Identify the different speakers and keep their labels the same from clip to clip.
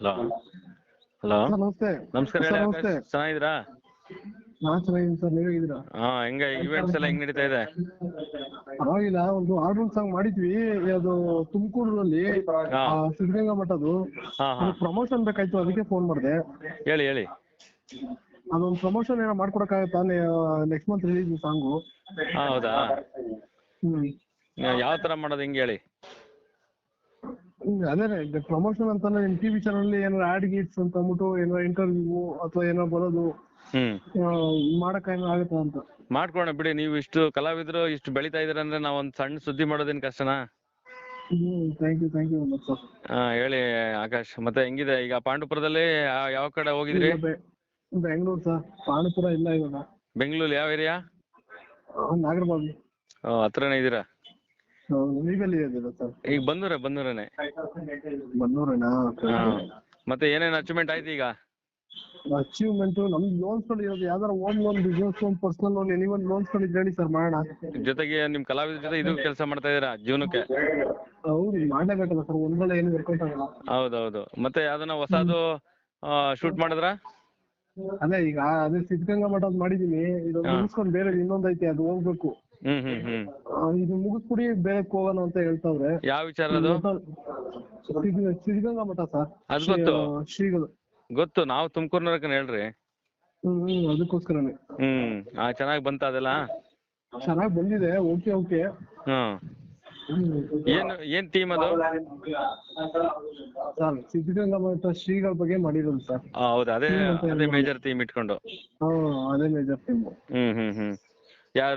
Speaker 1: Hello. Hello.
Speaker 2: ನಮಸ್ತೆ.
Speaker 1: ನಮಸ್ಕಾರ ಹೇಳಿ
Speaker 2: ನಮಸ್ತೆ.
Speaker 1: ಚೆನ್ನಾಗಿದ್ದೀರಾ?
Speaker 2: ನಾನ್ ಚೆನ್ನಾಗಿದ್ದೀನಿ ಸರ್ ನೀವು ಹೇಗಿದ್ದೀರಾ?
Speaker 1: ಹಾ ಹೆಂಗ ಇವೆಂಟ್ಸ್ ಎಲ್ಲ ಹೆಂಗ್ ನಡೀತಾ ಇದೆ?
Speaker 2: ಪರವಾಗಿಲ್ಲ ಒಂದು ಆರ್ಡರ್ ಸಾಂಗ್ ಮಾಡಿದ್ವಿ. ಅದು ತುಮಕೂರಲ್ಲಿ
Speaker 1: ಹಾ.
Speaker 2: ಸಿದ್ಧಗಂಗಾ
Speaker 1: ಹಾ ಹಾ.
Speaker 2: ಪ್ರಮೋಷನ್ ಬೇಕಾಯ್ತು ಅದಕ್ಕೆ ಫೋನ್ ಮಾಡಿದೆ.
Speaker 1: ಹೇಳಿ ಹೇಳಿ.
Speaker 2: ಅದೊಂದು ಪ್ರಮೋಷನ್ ಏನೋ ಮಾಡ್ಕೊಡಕ್ಕಾಗತ್ತಾ ನೆಕ್ಸ್ಟ್ ಮಂತ್ ರಿಲೀಸ್ ಸಾಂಗು.
Speaker 1: ಹಾ ಹೌದಾ
Speaker 2: ಹ್ಮ್
Speaker 1: ಯಾವ ತರ ಮಾಡೋದು ಹೆಂಗ್ ಹೇಳಿ?
Speaker 2: ಅದೇನೆ ಪ್ರಮೋಷನ್ ಅಂತಾನೆ ನಿಮ್ ಟಿವಿ ಚಾನಲ್ ಏನಾರ ಆಡ್ ಗೀಟ್ಸ್ ಅಂತ ಅಂದ್ಬಿಟ್ಟು ಏನಾರ ಇಂಟರ್ವ್ಯೂ ಅಥವಾ ಏನೋ ಬರೋದು
Speaker 1: ಹ್ಮ್.
Speaker 2: ಆ, ಮಾಡಕ್ ಏನೋ ಆಗುತ್ತಾ ಅಂತ?
Speaker 1: ಮಾಡ್ಕೊಣ ಬಿಡಿ ನೀವು ಇಷ್ಟು ಕಲಾವಿದ್ರು ಇಷ್ಟು ಬೆಳಿತಾ ಇದೀರ ಅಂದ್ರೆ ನಾವ್ ಒಂದ್ ಸಣ್ಣ ಸುದ್ದಿ ಮಾಡೋದೇನ್ ಕಷ್ಟನಾ?
Speaker 2: Thank you thank you sir
Speaker 1: ಹಾ ಹೇಳಿ ಆಕಾಶ್ ಮತ್ತೆ ಹೆಂಗಿದೆ? ಈಗ ಪಾಂಡುಪುರದಲ್ಲಿ ಯಾವ ಕಡೆ ಹೋಗಿದ್ರಿ?
Speaker 2: ಬೆಂಗಳೂರು ಸರ್ ಪಾಂಡುಪುರ ಇಲ್ಲ ಇವಾಗ.
Speaker 1: ಬೆಂಗಳೂರು ಯಾವ ಏರಿಯಾ
Speaker 2: ನಾಗರಬಾವಿ.
Speaker 1: ಹತ್ರನೇ ಇದೀರಾ
Speaker 2: ನೀವೆಲ್ಲಿ ಇದ್ದೀರಾ ಸರ್
Speaker 1: ಈಗ ಬಂದೂರ ಬಂದೂರನೆ?
Speaker 2: ಬನ್ನೂರೇನಾ
Speaker 1: ಮತ್ತೆ ಏನೇನ್ ಅಚೀವ್ಮೆಂಟ್ ಆಯ್ತು ಈಗ?
Speaker 2: ಅಚೀವ್ಮೆಂಟ್ ನಮ್ಗೆ ಲೋನ್ಸ್ ಇರೋದು ಯಾವ್ದಾರ home loan business loan personal loan any loan ಲೋನ್ಸ್ಗಳು ಹೇಳಿ ಸರ್ ಮಾಡೋಣ.
Speaker 1: ಜೊತೆಗೆ ನಿಮ್ ಕಲಾವಿದ್ರ ಜೊತೆ ಇದು ಕೆಲಸ ಮಾಡ್ತಾ ಇದೀರಾ ಜೀವನಕ್ಕೆ?
Speaker 2: ಹೌದು ಮಾಡಲೇಬೇಕಲ್ಲ ಸರ್ ಒಂದ್ಸಲ ಏನು
Speaker 1: ಹೌದೌದು. ಮತ್ತೆ ಯಾವ್ದನ ಹೊಸದು ಶೂಟ್ ಮಾಡಿದ್ರಾ?
Speaker 2: ಅದೇ ಈಗ ಅದೇ ಸಿದ್ಧಗಂಗಾ ಮಠ ಮಾಡಿದೀನಿ. ಇದು. ಮುಗಿಸ್ಕೊಂಡು ಬೇರೆ ಇನ್ನೊಂದ್ ಐತೆ ಅದು ಹೋಗ್ಬೇಕು.
Speaker 1: ಹ್ಮ್ ಹ್ಮ್ ಹ್ಮ್.
Speaker 2: ಆ, ಇದು ಮುಗಿಸ್ಬಿಡಿ ಬೇರೆ ಹೋಗೋಣ ಅಂತ ಹೇಳ್ತಾವ್ರೆ.
Speaker 1: ಯಾವ ವಿಚಾರ ಅದು?
Speaker 2: ಸಿದ್ಧ- ಸಿದ್ಧಗಂಗಾ ಮಠ ಸರ್.
Speaker 1: ಅದ್ ಗೊತ್ತು.
Speaker 2: ಶ್ರೀಗಳು.
Speaker 1: ಗೊತ್ತು ನಾವು ತುಮಕೂರ್ನವ್ರಕನ್ ಹೇಳ್ರಿ.
Speaker 2: ಹ್ಮ್ ಹ್ಮ್ ಅದಕ್ಕೋಸ್ಕರನೇ.
Speaker 1: ಹ್ಮ್ ಆ ಚೆನ್ನಾಗಿ ಬಂತ ಅದೆಲ್ಲ?
Speaker 2: ಚೆನ್ನಾಗ್ ಬಂದಿದೆ ಓಕೆ ಓಕೆ.
Speaker 1: ಹ್ಮ್. ಏನ್ ಏನ್ ಟೀಮ್ ಅದು?
Speaker 2: ಸರ್ ಸಿದ್ಧಗಂಗಾ ಮಠ ಶ್ರೀಗಳ ಬಗ್ಗೆ ಮಾಡಿದ್ರು ಸರ್.
Speaker 1: ಹೌದಾ ಅದೇ ಅದೇ ಮೇಜರ್ ಥೀಮ್ ಇಟ್ಕೊಂಡು.
Speaker 2: ಹಾ ಅದೇ ಮೇಜರ್ ಟೀಮ್
Speaker 1: ಹ್ಮ್ ಹ್ಮ್ ಹ್ಮ್. ಯಾವ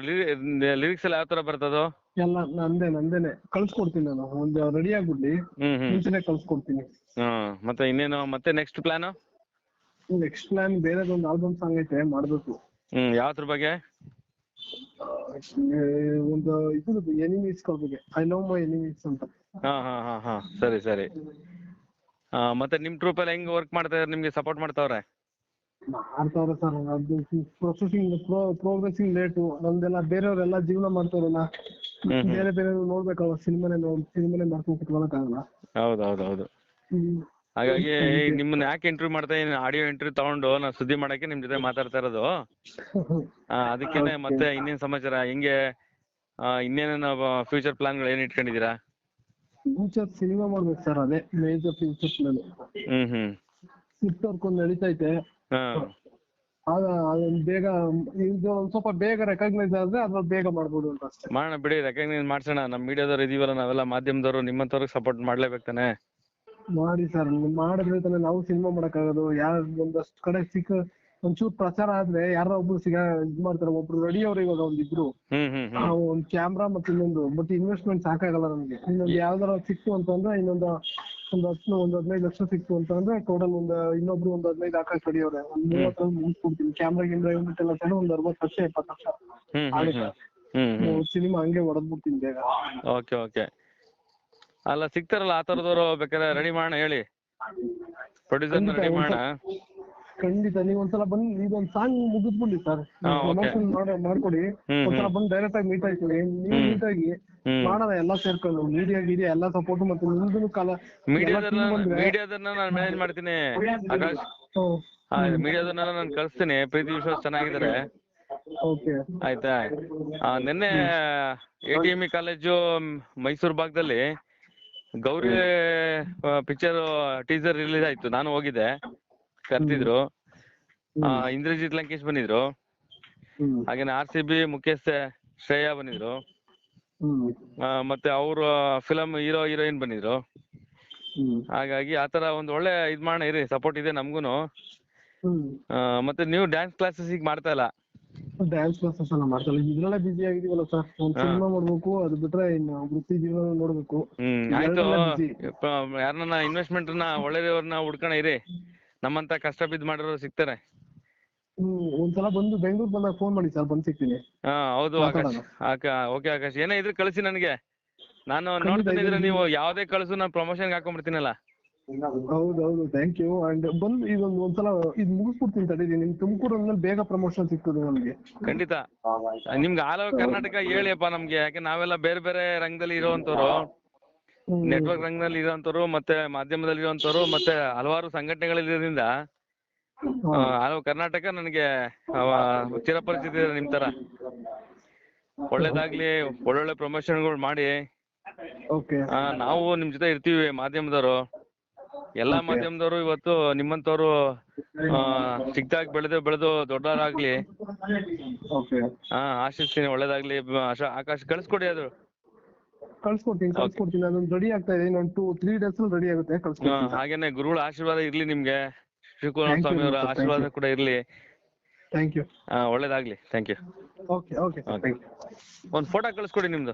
Speaker 1: ಲಿರಿಕ್ಸ್ ಎಲ್ಲ ಯಾವ ತರ ಬರ್ತದೋ
Speaker 2: ಎಲ್ಲ ನಂದೇ ನಂದೇನೆ. ಕಳ್ಸ್ಕೊಡ್ತೀನಿ ನಾನು. ಒಂದು ರೆಡಿ ಆಗ್ಬಿಡ್ಲಿ
Speaker 1: ಹ್ಮ್ ಹ್ಮ್.
Speaker 2: ಮುಂಚೆನೆ ಕಳ್ಸ್ಕೊಡ್ತೀನಿ.
Speaker 1: ಹ್ಮ್ ಮತ್ತೆ ಇನ್ನೇನು? ಮತ್ತೆ ನೆಕ್ಸ್ಟ್ ಪ್ಲಾನ್
Speaker 2: ನೆಕ್ಸ್ಟ್ ಪ್ಲಾನ್ ಬೇರೆದೊಂದು ಆಲ್ಬಮ್ ಸಾಂಗ್ ಐತೆ ಮಾಡ್ಬೇಕು.
Speaker 1: ಹ್ಮ್ ಯಾವ್ದ್ರ ಬಗ್ಗೆ?
Speaker 2: ಆ, ಒಂದು ಇದು ಎನಿಮೀಸ್ ಬಗ್ಗೆ. ಐ ನೋ ಮೈ ಎನಿಮೀಸ್ ಅಂತ.
Speaker 1: ಹಾ ಹಾ ಹಾ ಹಾ. ಸರಿ ಸರಿ. ಆ, ಮತ್ತೆ ನಿಮ್ ಟ್ರೂಪ್ ಎಲ್ಲ ಹೆಂಗ್ ವರ್ಕ್ ಮಾಡ್ತಾ ಇದಾರೆ? ನಿಮ್ಗೆ ಸಪೋರ್ಟ್ ಮಾಡ್ತಾವ್ರೆ?
Speaker 2: ಮಾಡ್ತಾವ್ರೆ ಸರ್ ಅದು ಪ್ರೊಸೆಸಿಂಗ್ ಪ್ರೋಗ್ರೆಸಿಂಗ್ ಲೇಟು ನಮ್ದೆಲ್ಲ ಬೇರೆಯವರೆಲ್ಲ ಜೀವನ ಮಾಡ್ತಾರಲ್ಲ. ಬೇರೆ ಬೇರೆ ನೋಡ್ಬೇಕಲ್ವ ಸಿನಿಮಾನೇ ನೋಡ್ ಸಿನಿಮಾನೇ ಮಾಡ್ಕೊಂಡು ಕುತ್ಕೊಳಕ್ಕಾಗಲ್ಲ
Speaker 1: ಹೌದು ಹೌದು ಹೌದು ಹಾಗಾಗಿ ನಿಮ್ಮನ್ನ ಯಾಕೆ ಇಂಟರ್ವ್ಯೂ ಮಾಡ್ತಾ ಇದೀನಿ ಆಡಿಯೋ ಇಂಟರ್ವ್ಯೂ ತಗೊಂಡು ನಾನು ಸುದ್ದಿ ಮಾಡಕ್ಕೆ ನಿಮ್ ಜೊತೆ ಮಾತಾಡ್ತಾ ಇರೋದು. ಆ, ಅದಕ್ಕೇನೆ. ಮತ್ತೆ ಇನ್ನೇನ್ ಸಮಾಚಾರ? ಹೆಂಗೆ ಇನ್ನೇನ ಇನ್ನೇನೇನು ಫ್ಯೂಚರ್ ಪ್ಲಾನ್ಗಳು ಏನ್ ಇಟ್ಕೊಂಡಿದೀರಾ
Speaker 2: ಫ್ಯೂಚರ್ ಸಿನಿಮಾ ಮಾಡ್ಬೇಕು ಸರ್ ಅದೇ ಮೇಜರ್ ಫ್ಯೂಚರ್ ಪ್ಲಾನ್
Speaker 1: ಹ್ಮ್ ಹ್ಮ್.
Speaker 2: ಸ್ಕ್ರಿಪ್ಟ್ ವರ್ಕ್ ಒಂದು ನಡೀತೈತೆ. ಬೇಗ ಇದು ಒಂದ್ ಸ್ವಲ್ಪ ಬೇಗ ರೆಕಗ್ನೈಸ್ ಆದ್ರೆ ಅದ್ರ ಬೇಗ ಮಾಡ್ಬೋದು ಅಂತ ಅಷ್ಟೇ.
Speaker 1: ಮಾಡೋಣ ಬಿಡಿ ರೆಕಗ್ನೈಸ್ ಮಾಡ್ಸೋಣ. ನಮ್ ಮೀಡಿಯಾದವ್ರು ಇದೀವಲ್ಲ ನಾವೆಲ್ಲ ಮಾಧ್ಯಮದವರು ನಿಮ್ಮಂತವ್ರಿಗೆ ಸಪೋರ್ಟ್ ಮಾಡ್ಲೇಬೇಕು ತಾನೆ.
Speaker 2: ಮಾಡಿ ಸರ್ ಮಾಡಿದ್ರೆ ತಾನೇ ನಾವು ಸಿನಿಮಾ ಮಾಡಕ್ಕಾಗೋದು. ಯಾರ ಒಂದಷ್ಟು ಕಡೆ ಸಿಕ್ಕ ಒಂಚೂರು ಪ್ರಚಾರ ಆದ್ರೆ ಯಾರೋ ಒಬ್ರು ಸಿಗ ಇದ್ ಮಾಡ್ತಾರೆ. ಒಬ್ರು ರೆಡಿ ಅವ್ರು ಇವಾಗ ಒಂದಿಬ್ರು.
Speaker 1: ಹ್ಮ್ ಹ್ಮ್
Speaker 2: ಒಂದ್ ಕ್ಯಾಮ್ರಾ ಮತ್ತೆ ಇನ್ನೊಂದು ಬಟ್ ಇನ್ವೆಸ್ಟ್ಮೆಂಟ್ ಸಾಕಾಗಲ್ಲ ನಮ್ಗೆ. ಇನ್ನೊಂದು ಯಾವ್ದಾರ ಸಿಕ್ತು ಅಂತಂದ್ರೆ ಇನ್ನೊಂದು ಒಂದ್ ಹತ್ತು ಒಂದ್ ಹದಿನೈದು ಲಕ್ಷ ಸಿಕ್ತು ಅಂತ ಅಂದ್ರೆ ಟೋಟಲ್ ಒಂದ್ ಇನ್ನೊಬ್ರು ಒಂದ್ ಹದಿನೈದು ಹಾಕಕ್ ರೆಡಿಯವ್ರೆ ಒಂದ್ ಮೂವತ್ತರಲ್ಲಿ ಮುಗಿಸ್ಕೊಡ್ತೀನಿ ಕ್ಯಾಮ್ರಾ ಗಿಮ್ರಾ ಯೂನಿಟ್ ಎಲ್ಲ ಸೇರಿ ಒಂದ್ ಅರವತ್ತು ಲಕ್ಷ ಇಪ್ಪತ್ತು ಲಕ್ಷ.
Speaker 1: ಹ್ಮ್
Speaker 2: ಸಿನಿಮಾ ಹಂಗೆ ಹೊಡೆದ್ಬಿಡ್ತೀನಿ ಬೇಗ.
Speaker 1: Okay okay. ಅಲ್ಲ ಸಿಗ್ತಾರಲ್ಲ ಆ ತರದವ್ರು ಬೇಕಾದ್ರೆ ರೆಡಿ ಮಾಡೋಣ ಹೇಳಿ. ಪ್ರೊಡ್ಯೂಸರ್ ರೆಡಿ ಮಾಡೋಣ.
Speaker 2: ಖಂಡಿತ ನೀವ್ ಒಂದ್ಸಲ ಬಂದ್ ಇದೊಂದ್ ಸಾಂಗ್ ಮುಗಿದ್ಬಿಡಿ ಸರ್
Speaker 1: ಹಾ, okay.
Speaker 2: ಪ್ರಮೋಷನ್ ಮಾಡ್ಕೊಡಿ.
Speaker 1: ಹ್ಮ್,
Speaker 2: ಒಂದ್ಸಲ
Speaker 1: ಹ್ಮ್.
Speaker 2: ಬಂದ್ ಡೈರೆಕ್ಟ್ ಆಗಿ ಮೀಟ್ ಆಯ್ತೀವಿ ನೀವು
Speaker 1: ಹ್ಮ್.
Speaker 2: ಮೀಟ್ ಆಗಿ
Speaker 1: ಹ್ಮ್.
Speaker 2: ಮಾಡೋಣ ಎಲ್ಲ ಸೇರ್ಕೊಂಡು. ಮೀಡಿಯಾ ಗೀಡಿಯಾ ಎಲ್ಲ ಸಪೋರ್ಟ್ ಮತ್ತೆ ನಿಮ್ದು ಕಾಲ
Speaker 1: ಮೀಡಿಯಾದನ್ನ ಮೀಡಿಯಾದನ್ನ ನಾನು ಮ್ಯಾನೇಜ್ ಮಾಡ್ತೀನಿ. ಆಕಾಶ್. ಮೀಡಿಯಾದನ್ನ ನಾನು ಕಳಿಸ್ತೀನಿ. ಪ್ರೀತಿ ವಿಶ್ವಾಸ್ ಚೆನ್ನಾಗಿದ್ದಾರೆ.
Speaker 2: ಓಕೆ.
Speaker 1: ಆಯ್ತಾ? ಆ, ನಿನ್ನೆ A T E college Mysuru ಭಾಗದಲ್ಲಿ ಗೌರಿ ಪಿಕ್ಚರ್ ಟೀಸರ್ ರಿಲೀಸ್ ಆಯ್ತು. ನಾನು ಹೋಗಿದ್ದೆ. ಕರ್ತಿದ್ರು ಆ, ಇಂದ್ರಜಿತ್ ಲಂಕೇಶ್ ಬಂದಿದ್ರು. ಹಾಗೇನೆ ಆರ್ ಸಿ ಬಿ ಮುಖ್ಯಸ್ಥ ಶ್ರೇಯಾ ಬಂದಿದ್ರು. ಮತ್ತೆ ಅವ್ರ ಫಿಲಂ ಹೀರೋ ಹೀರೋಯಿನ್ ಬಂದಿದ್ರು. ಹಾಗಾಗಿ ಆತರ ಒಂದ್ ಒಳ್ಳೆ ಇದ್ ಮಾಡ ಇರಿ ಸಪೋರ್ಟ್ ಇದೆ ನಮ್ಗೂನು. ಮತ್ತೆ ನೀವು ಡ್ಯಾನ್ಸ್ ಕ್ಲಾಸಸ್ ಈಗ ಮಾಡ್ತಾ ಇಲ್ಲ?
Speaker 2: ಡ್ಯಾನ್ಸ್ ಕ್ಲಾಸಸ್ ಎಲ್ಲ ಮಾಡ್ತಲ್ಲ ಇದ್ರಲ್ಲೇ ಬಿಜಿ ಆಗಿದೀವಲ್ಲ ಸರ್ ಒಂದ್ ಸಿನಿಮಾ ಮಾಡ್ಬೇಕು ಅದು ಬಿಟ್ರೆ ಇನ್ನು ವೃತ್ತಿ ಜೀವನ ನೋಡ್ಬೇಕು.
Speaker 1: ಆಯ್ತು. ಯಾರನ್ನ ಇನ್ವೆಸ್ಟ್ಮೆಂಟ್ ಒಳ್ಳೆಯವ್ರನ್ನ ಹುಡ್ಕೋಣ ಇರಿ. ನಮ್ಮಂತ ಕಷ್ಟ ಬಿದ್ದು ಮಾಡಿರೋರು ಸಿಗ್ತಾರೆ.
Speaker 2: ಹ್ಮ್ ಒಂದ್ಸಲ ಬಂದು ಬೆಂಗಳೂರು ಬಂದಾಗ ಫೋನ್ ಮಾಡಿ ಸರ್ ಬಂದು ಸಿಗ್ತೀನಿ.
Speaker 1: ಹಾ ಹೌದು ಆಕಾಶ್ ಆಕ ಓಕೆ ಆಕಾಶ್ ಏನೇ ಇದ್ರೆ ಕಳಿಸಿ ನನಗೆ. ನಾನು ನೋಡ್ತೀನಿ ಇದ್ರೆ
Speaker 2: ಇದೆ.
Speaker 1: ನೀವು ಯಾವ್ದೇ ಕಳ್ಸು ನಾನು ಪ್ರಮೋಷನ್ ಹಾಕೊಂಡ್ಬಿಡ್ತೀನಲ್ಲ.
Speaker 2: ಹೌದು ಹೌದು ಥ್ಯಾಂಕ್ ಯು ಅಂಡ್ ಬಂದು ಇದೊಂದು ಒಂದ್ಸಲ ಇದು ಮುಗಿಸ್ಬಿಡ್ತೀನಿ ತಡೀರಿ ನಿಮ್ ತುಮಕೂರು ಅಂದ್ಮೇಲೆ ಬೇಗ ಪ್ರಮೋಷನ್ ಸಿಗ್ತದೆ ನಮ್ಗೆ.
Speaker 1: ಖಂಡಿತ. ನಿಮ್ಗೆ ಆಲ್ ಓವರ್ ಕರ್ನಾಟಕ ಹೇಳಿಯಪ್ಪ ನಮ್ಗೆ ಯಾಕೆ ನಾವೆಲ್ಲ ಬೇರೆ ಬೇರೆ ರಂಗದಲ್ಲಿ ಇರೋವಂತವ್ರು.
Speaker 2: ಹ್ಮ್.
Speaker 1: ನೆಟ್ವರ್ಕ್ ರಂಗದಲ್ಲಿ ಇರುವಂತವ್ರು ಮತ್ತೆ ಮಾಧ್ಯಮದಲ್ಲಿ ಇರುವಂತವ್ರು ಮತ್ತೆ ಹಲವಾರು ಸಂಘಟನೆಗಳಿರೋದ್ರಿಂದ ಹಲವು ಕರ್ನಾಟಕ ನನಗೆ ಚಿರಪರಿಚಿತ ಇದೆ ನಿಮ್ ತರ ಒಳ್ಳೇದಾಗ್ಲಿ ಒಳ್ಳೊಳ್ಳೆ ಪ್ರಮೋಷನ್ಗಳು ಮಾಡಿ. ಆ, ನಾವು ನಿಮ್ ಜೊತೆ ಇರ್ತೀವಿ ಮಾಧ್ಯಮದವರು. ಎಲ್ಲಾ ಮಾಧ್ಯಮದವರು ಇವತ್ತು ನಿಮ್ಮಂತವ್ರು ಆ, ಚಿಕ್ಕದಾಗಿ ಬೆಳೆದು ಬೆಳೆದು ದೊಡ್ಡವರಾಗ್ಲಿ. ಹಾ ಆಶಿಸ್ತೀನಿ ಒಳ್ಳೇದಾಗ್ಲಿ ಆಕಾಶ್ ಕಳ್ಸ್ಕೊಡಿ ಅದು.
Speaker 2: ಕಳ್ಸ್ಕೊಡ್ತೀನಿ ಕಳ್ಸ್ಕೊಡ್ತೀನಿ. ಅದೊಂದು ರೆಡಿ ಆಗ್ತಾ ಇದೆ ಇನ್ನೊಂದು ಟೂ ತ್ರೀ ಡೇಸ್ ಅಲ್ಲಿ ರೆಡಿ ಆಗುತ್ತೆ ಕಳ್ಸ್ಕೊಡ್ತೀನಿ.
Speaker 1: ಹಾಗೇನೆ ಗುರುಗಳ ಆಶೀರ್ವಾದ ಇರ್ಲಿ ನಿಮ್ಗೆ. ಶಿವಕುಮಾರ
Speaker 2: Thank you,
Speaker 1: ಸ್ವಾಮಿ ಅವರ.
Speaker 2: Thank
Speaker 1: ಆಶೀರ್ವಾದ ಕೂಡ ಇರ್ಲಿ.
Speaker 2: ಥ್ಯಾಂಕ್ ಯು
Speaker 1: ಆ, ಒಳ್ಳೇದಾಗ್ಲಿ. Thank you
Speaker 2: okay okay
Speaker 1: Okay.
Speaker 2: Thank you
Speaker 1: ಒಂದ್ ಫೋಟೋ ಕಳ್ಸ್ಕೊಡಿ ನಿಮ್ದು.